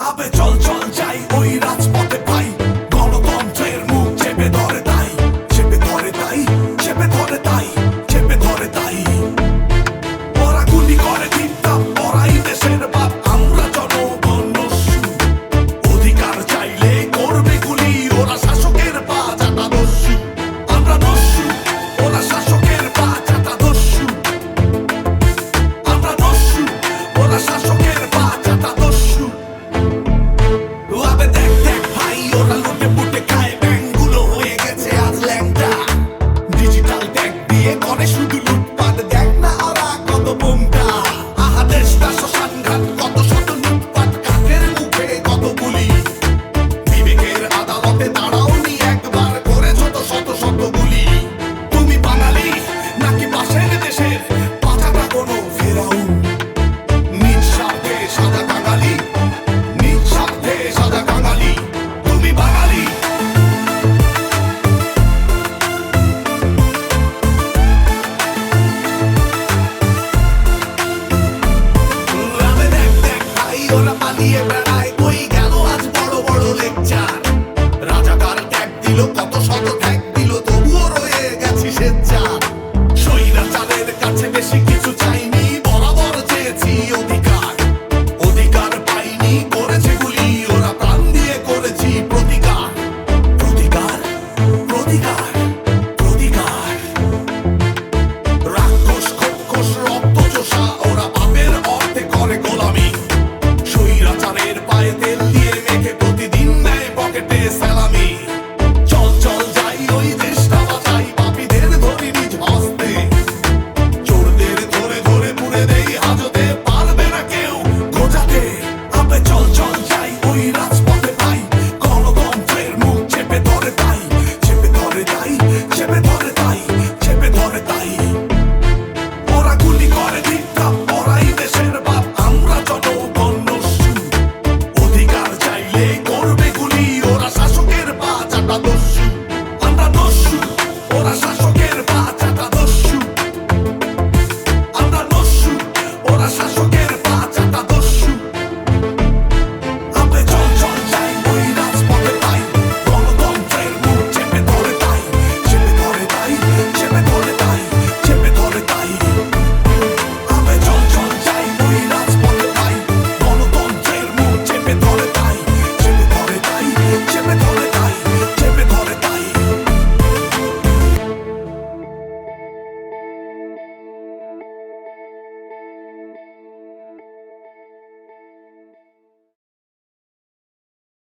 আবে চল চল যাই ওই রাজপথে দিয়ে বেড়ায় কই গেল আজ বড় বড় লেকচার। রাজাকার ট্যাগ দিল, কত শত ট্যাগ দিল, তবুও রয়ে গেছি স্বেচ্ছা সৈরা চাঁদের কাছে বেশি